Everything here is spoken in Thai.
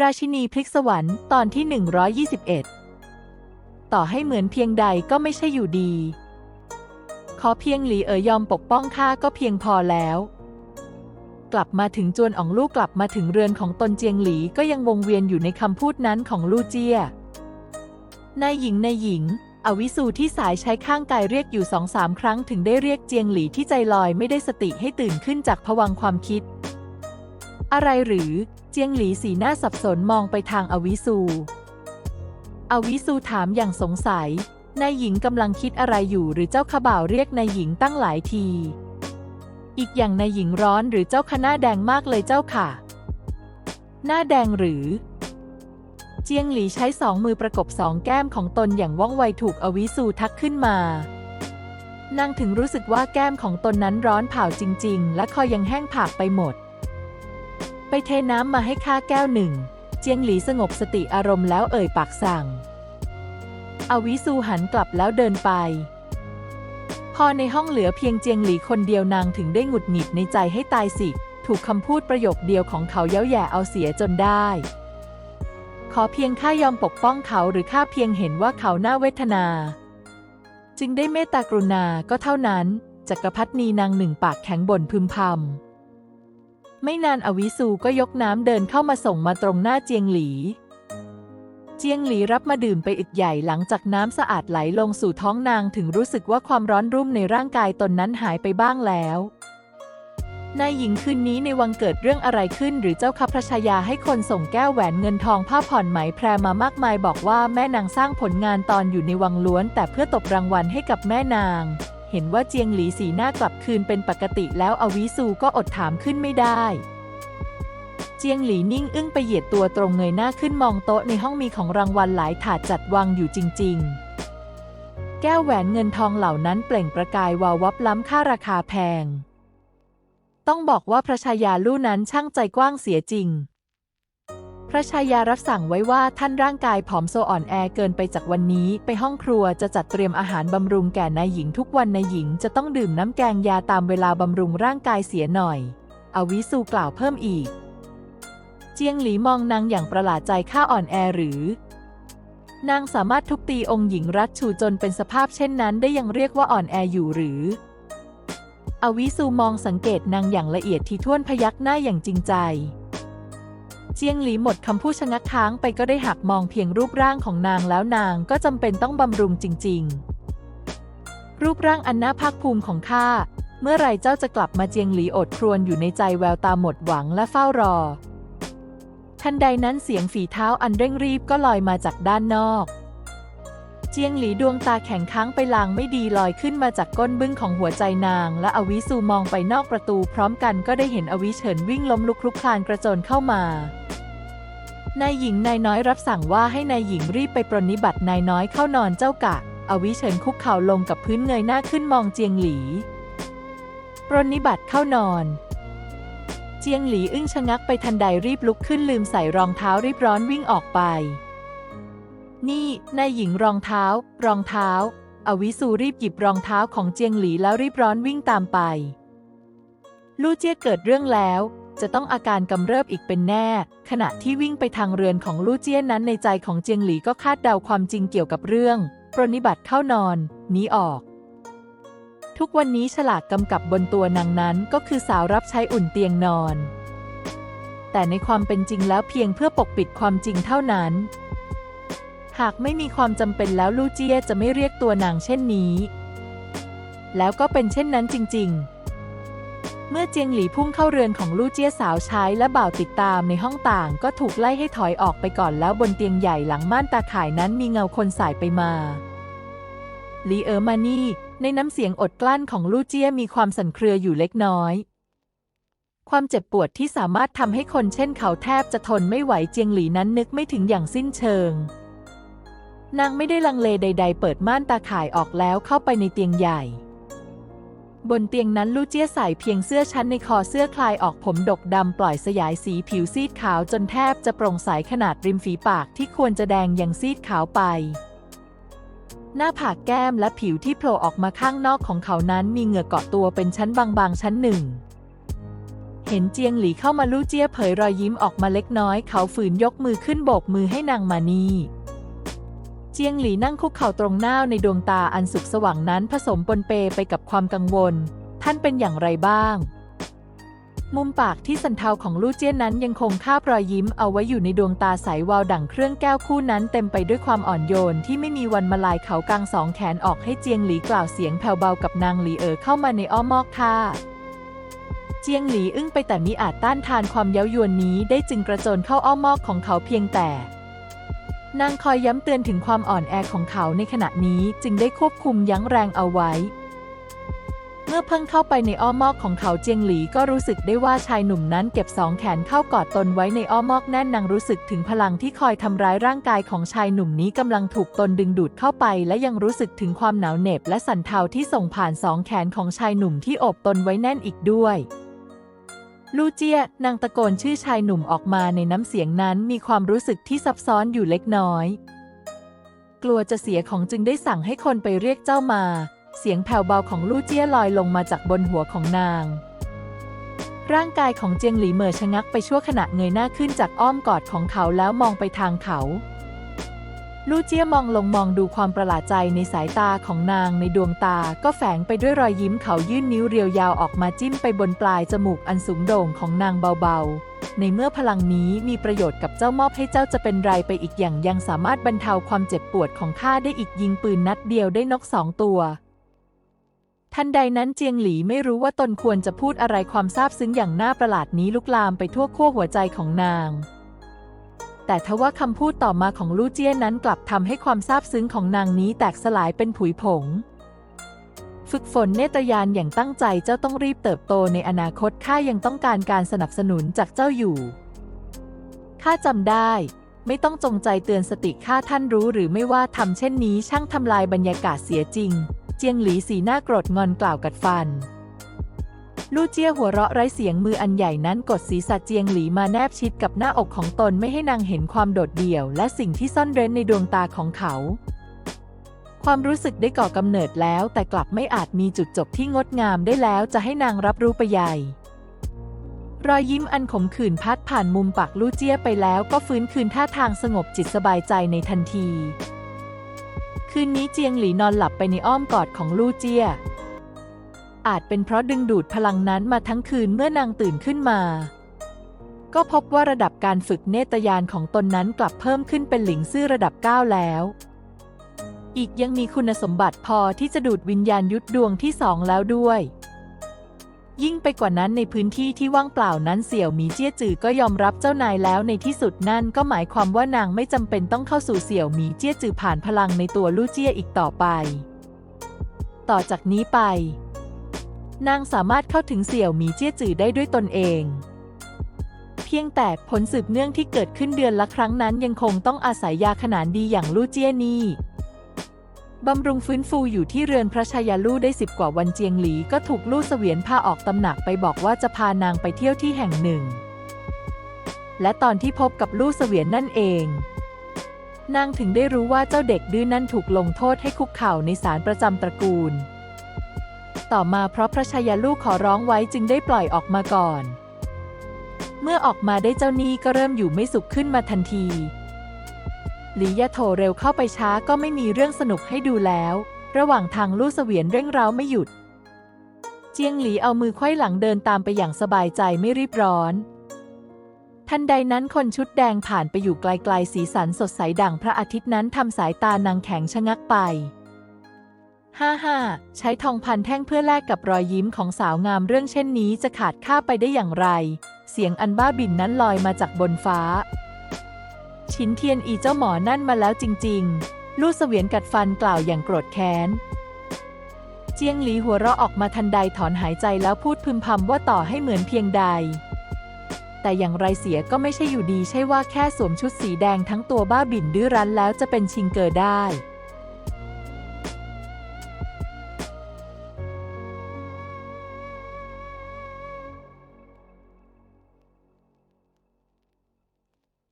ราชินีพลิกสวรรค์ตอนที่ 121 ต่อให้เหมือนเพียงใดก็ไม่ใช่อยู่ดี ขอเพียงหลีเอ๋ยยอมปกป้องข้าก็เพียงพอแล้ว กลับมาถึงจวนอ่องลู่กลับมาถึงเรือนของตนเจียงหลีก็ยังวงเวียนอยู่ในคำพูดนั้นของลู่เจียนายหญิงนายหญิง อวิสูที่สายใช้ข้างกายเรียกอยู่สองสามครั้งถึงได้เรียกเจียงหลีที่ใจลอยไม่ได้สติให้ตื่นขึ้นจากผวังความคิด อะไรหรือ เจียงหลีสีหน้าสับสนมองไปทางอวิสู อวิสูถามอย่างสงสัย นายหญิงกำลังคิดอะไรอยู่หรือเจ้าขบ่าวเรียกนายหญิงตั้งหลายที อีกอย่างนายหญิงร้อนหรือเจ้าคณะแดงมากเลยเจ้าค่ะ หน้าแดงหรือ เจียงหลีใช้สองมือประกบสองแก้มของตนอย่างว่องไวถูกอวิสูทักขึ้นมานางถึงรู้สึกว่าแก้มของตนนั้นร้อนเผาจริง ๆ และคอยังแห้งผากไปหมด ไปเทน้ำมาให้ข้าแก้วหนึ่ง เจียงหลีสงบสติอารมณ์แล้วเอ่ยปากสั่ง อวิสูหันกลับแล้วเดินไป พอในห้องเหลือเพียงเจียงหลีคนเดียวนางถึงได้หงุดหงิดในใจให้ตายสิ ถูกคำพูดประโยคเดียวของเขาเย้าแย่เอาเสียจนได้ ขอเพียงข้ายอมปกป้องเขาหรือข้าเพียงเห็นว่าเขาน่าเวทนา จึงได้เมตตากรุณาก็เท่านั้นจักรพรรดินีนางหนึ่งปากแข็งบ่นพึมพำ ไม่นานอวิสูก็ยกน้ำเดินเข้ามาส่งมาตรงหน้าเจียงหลี เจียงหลีรับมาดื่มไปอึกใหญ่หลังจากน้ำสะอาดไหลลงสู่ท้องนางถึงรู้สึกว่าความร้อนรุ่มในร่างกายตนนั้นหายไปบ้างแล้วนายหญิงคืนนี้ในวังเกิดเรื่องอะไรขึ้น หรือเจ้าคับพระชายาให้คนส่งแก้วแหวนเงินทองผ้าผ่อนไหมแพรมามากมายบอกว่าแม่นางสร้างผลงานตอนอยู่ในวังล้วน แต่เพื่อตบรางวัลให้กับแม่นาง เห็นว่าเจียงหลีสีหน้ากลับคืนเป็นปกติแล้วอวิสูก็อดถามขึ้นไม่ได้ เจียงหลีนิ่งอึ้งไปเหยียดตัวตรงเงยหน้าขึ้นมองโต๊ะในห้องมีของรางวัลหลายถาดจัดวางอยู่จริง ๆ แก้วแหวนเงินทองเหล่านั้นเปล่งประกายวาววับล้ำค่าราคาแพง ต้องบอกว่าพระชายาลู่นั้นช่างใจกว้างเสียจริง พระชายารับสั่งไว้ว่าท่านร่างกายผอมโซอ่อนแอเกินไปจากวันนี้ ไปห้องครัวจะจัดเตรียมอาหารบำรุงแก่นายหญิงทุกวันนายหญิงจะต้องดื่มน้ำแกงยาตามเวลาบำรุงร่างกายเสียหน่อย อวิสูกล่าวเพิ่มอีก เจียงหลีมองนางอย่างประหลาดใจข้าอ่อนแอหรือ นางสามารถทุบตีองค์หญิงรัชชูจนเป็นสภาพเช่นนั้น ได้ยังเรียกว่าอ่อนแออยู่หรือ อวิสูมองสังเกตนางอย่างละเอียดทีท่วนพยักหน้าอย่างจริงใจ เจียงหลีหมดคำพูดชะงักค้างไปก็ได้หักมองเพียงรูปร่างของนางแล้วนางก็จำเป็นต้องบำรุงจริง ๆ รูปร่างอันน่าภาคภูมิของข้าเมื่อไรเจ้าจะกลับมาเจียงหลีอดครวญอยู่ในใจแววตาหมดหวังและเฝ้ารอ ทันใดนั้นเสียงฝีเท้าอันเร่งรีบก็ลอยมาจากด้านนอก เจียงหลีดวงตาแข็งค้างไปลางไม่ดีลอยขึ้นมาจากก้นบึ้งของหัวใจนาง และอวิสูมองไปนอกประตูพร้อมกันก็ได้เห็นอวิเฉินวิ่งล้มลุกคลุกคลานกระโจนเข้ามา นายหญิงนายน้อยรับสั่งว่าให้นายหญิงรีบไปปรนนิบัตินายน้อยเข้านอนเจ้ากะ อวิเฉินคุกเข่าลงกับพื้นเงยหน้าขึ้นมองเจียงหลี ปรนนิบัติเข้านอน เจียงหลีอึ้งชะงักไปทันใดรีบลุกขึ้นลืมใส่รองเท้ารีบร้อนวิ่งออกไป นี่นายหญิงรองเท้า รองเท้า อวิสูรีบหยิบรองเท้าของเจียงหลีแล้วรีบร้อนวิ่งตามไป ลู่เจี้ยเกิดเรื่องแล้ว จะต้องอาการกำเริบอีกเป็นแน่ ขณะที่วิ่งไปทางเรือนของลู่เจี้ยนนั้นในใจของเจียงหลีก็คาดเดาความจริงเกี่ยวกับเรื่อง ปรนนิบัติเข้านอนหนีออก ทุกวันนี้ฉลากกำกับบนตัวนางนั้นก็คือสาวรับใช้อุ่นเตียงนอน แต่ในความเป็นจริงแล้วเพียงเพื่อปกปิดความจริงเท่านั้น หากไม่มีความจำเป็นแล้วลู่เจี้ยจะไม่เรียกตัวนางเช่นนี้ แล้วก็เป็นเช่นนั้นจริง ๆ เมื่อเจียงหลีพุ่งเข้าเรือนของลู่เจี้ยสาวใช้และบ่าวติดตามในห้องต่าง ก็ถูกไล่ให้ถอยออกไปก่อนแล้วบนเตียงใหญ่หลังม่านตาข่ายนั้นมีเงาคนสายไปมาหลีเอ๋อมานี่ ในน้ำเสียงอดกลั้นของลู่เจี้ยมีความสั่นเครืออยู่เล็กน้อย ความเจ็บปวดที่สามารถทำให้คนเช่นเขาแทบจะทนไม่ไหวเจียงหลีนั้นนึกไม่ถึงอย่างสิ้นเชิง นางไม่ได้ลังเลใด ๆ เปิดม่านตาข่ายออกแล้วเข้าไปในเตียงใหญ่ บนเตียงนั้นลู่เจี้ยใส่เพียงเสื้อชั้นในคอเสื้อคลายออกผมดกดำปล่อยสยายสีผิวซีดขาวจนแทบจะโปร่งใสขนาดริมฝีปากที่ควรจะแดงยังซีดขาวไป หน้าผากแก้มและผิวที่โผล่ออกมาข้างนอกของเขานั้นมีเหงื่อเกาะตัวเป็นชั้นบางๆ ชั้นหนึ่ง เห็นเจียงหลีเข้ามาลู่เจี้ยเผยรอยยิ้มออกมาเล็กน้อย เขาฝืนยกมือขึ้นโบกมือให้นางมานี เจียงหลีนั่งคุกเข่าตรงหน้าในดวงตาอันสุขสว่างนั้นผสมปนเปไปกับความกังวล ท่านเป็นอย่างไรบ้าง มุมปากที่สันเทาของลู่เจี้ยนนั้นยังคงคาบรอยยิ้มเอาไว้อยู่ในดวงตาใสวาวดั่งเครื่องแก้วคู่นั้นเต็มไปด้วยความอ่อนโยนที่ไม่มีวันมาลายเขากางสองแขนออกให้เจียงหลีกล่าวเสียงแผ่วเบากับนางหลีเอ๋อเข้ามาในอ้อมมอกท่าเจียงหลีอึ้งไปแต่มิอาจต้านทานความเย้ายวนนี้ได้จึงกระโจนเข้าอ้อมมอกของเขาเพียงแต่ นางคอยย้ำเตือนถึงความอ่อนแอของเขาในขณะนี้จึงได้ควบคุมยั้งแรงเอาไว้ เมื่อเพิ่งเข้าไปในอ้อมอกของเขาเจียงหลีก็รู้สึกได้ว่าชายหนุ่มนั้นเก็บสองแขนเข้ากอดตนไว้ในอ้อมมอกแน่นนางรู้สึกถึงพลังที่คอยทำร้ายร่างกายของชายหนุ่มนี้กำลังถูกตนดึงดูดเข้าไป และยังรู้สึกถึงความหนาวเหน็บและสั่นเทาที่ส่งผ่านสองแขนของชายหนุ่มที่โอบตนไว้แน่นอีกด้วย ลู่เจี้ยนางตะโกนชื่อชายหนุ่มออกมาในน้ำเสียงนั้นมีความรู้สึกที่ซับซ้อนอยู่เล็กน้อย กลัวจะเสียของจึงได้สั่งให้คนไปเรียกเจ้ามา เสียงแผ่วเบาของลู่เจี้ยลอยลงมาจากบนหัวของนาง ร่างกายของเจียงหลีเหม่อชะงักไปชั่วขณะเงยหน้าขึ้นจากอ้อมกอดของเขาแล้วมองไปทางเขา ลู่เจี้ยมองลงมองดูความประหลาดใจในสายตาของนางในดวงตา ก็แฝงไปด้วยรอยยิ้มเขายื่นนิ้วเรียวยาวออกมาจิ้มไปบนปลายจมูกอันสูงโด่งของนางเบาๆ ในเมื่อพลังนี้มีประโยชน์กับเจ้ามอบให้เจ้าจะเป็นไรไปอีกอย่างยังสามารถบรรเทาความเจ็บปวดของข้าได้อีกยิงปืนนัดเดียวได้นกสองตัวทันใดนั้นเจียงหลีไม่รู้ว่าตนควรจะพูดอะไรความซาบซึ้งอย่างน่าประหลาดนี้ลุกลามไปทั่วขั้วหัวใจของนาง แต่ทว่าคำพูดต่อมาของลู่เจี้ยนั้นกลับทำให้ความซาบซึ้งของนางนี้แตกสลายเป็นผุยผง ฝึกฝนเนตรยานอย่างตั้งใจเจ้าต้องรีบเติบโตในอนาคตข้ายังต้องการการสนับสนุนจากเจ้าอยู่ข้าจำได้ ไม่ต้องจงใจเตือนสติข้าท่านรู้หรือไม่ว่าทำเช่นนี้ช่างทำลายบรรยากาศเสียจริง เจียงหลีสีหน้าโกรธงอนกล่าวกัดฟัน ลู่เจี้ยหัวเราะไร้เสียงมืออันใหญ่นั้นกดศีรษะเจียงหลีมาแนบชิดกับหน้าอกของตนไม่ให้นางเห็นความโดดเดี่ยว และสิ่งที่ซ่อนเร้นในดวงตาของเขา ความรู้สึกได้ก่อกำเนิดแล้ว แต่กลับไม่อาจมีจุดจบที่งดงามได้แล้วจะให้นางรับรู้ไปใหญ่รอยยิ้มอันขมขื่นพัดผ่านมุมปากลู่เจี้ยไปแล้วก็ฟื้นคืนท่าทางสงบจิตสบายใจในทันที คืนนี้เจียงหลีนอนหลับไปในอ้อมกอดของลู่เจี้ย อาจเป็นเพราะดึงดูดพลังนั้นมาทั้งคืนเมื่อนางตื่นขึ้นมา ก็พบว่าระดับการฝึกเนตยานของตนนั้นกลับเพิ่มขึ้นเป็นหลิงซื่อระดับ 9 แล้ว อีกยังมีคุณสมบัติพอที่จะดูดวิญญาณยุทธดวงที่สองแล้วด้วย ยิ่งไปกว่านั้นในพื้นที่ที่ว่างเปล่านั้นเสี่ยวหมีเจี้ยจือก็ยอมรับเจ้านายแล้วในที่สุดนั่นก็หมายความว่านางไม่จำเป็นต้องเข้าสู่เสี่ยวหมีเจี้ยจือผ่านพลังในตัวลู่เจี้ยอีกต่อไป ต่อจากนี้ไป นางสามารถเข้าถึงเสี่ยวหมีเจี้ยจือได้ด้วยตนเอง เพียงแต่ผลสืบเนื่องที่เกิดขึ้นเดือนละครั้งนั้นยังคงต้องอาศัยยาขนานดีอย่างลู่เจี้ยนี่บำรุงฟื้นฟูอยู่ที่เรือนพระชายาลู่ได้สิบกว่าวันเจียงหลีก็ถูกลู่เสวียนพาออกตำหนักไปบอกว่าจะพานางไปเที่ยวที่แห่งหนึ่ง และตอนที่พบกับลู่เสวียนนั่นเอง นางถึงได้รู้ว่าเจ้าเด็กดื้อนั้นถูกลงโทษให้คุกเข่าในศาลประจำตระกูล ต่อมาเพราะพระชายาลูกขอร้องไว้จึงได้ปล่อยออกมาก่อน เมื่อออกมาได้เจ้านี้ก็เริ่มอยู่ไม่สุขขึ้นมาทันทีหลียะโถเร็วเข้าไปช้าก็ไม่มีเรื่องสนุกให้ดูแล้ว ระหว่างทางลู่เสวียนเร่งเร้าไม่หยุด เจียงหลีเอามือไขว้หลังเดินตามไปอย่างสบายใจไม่รีบร้อน ทันใดนั้นคนชุดแดงผ่านไปอยู่ไกลๆสีสันสดใสดั่งพระอาทิตย์นั้นทำสายตานางแข็งชะงักไป ห้าห้าใช้ทองพันแท่งเพื่อแลกกับรอยยิ้มของสาวงามเรื่องเช่นนี้จะขาดค่าไปได้อย่างไร เสียงอันบ้าบินนั้นลอยมาจากบนฟ้า ชินเทียนอีเจ้าหมอนั่นมาแล้วจริง ๆ ลู่เสวียนกัดฟันกล่าวอย่างโกรธแค้น เจียงหลีหัวเราะออกมาทันใดถอนหายใจแล้วพูดพึมพำว่าต่อให้เหมือนเพียงใด แต่อย่างไรเสียก็ไม่ใช่อยู่ดีใช่ว่าแค่สวมชุดสีแดงทั้งตัวบ้าบินดื้อรั้นแล้วจะเป็นชิงเกอได้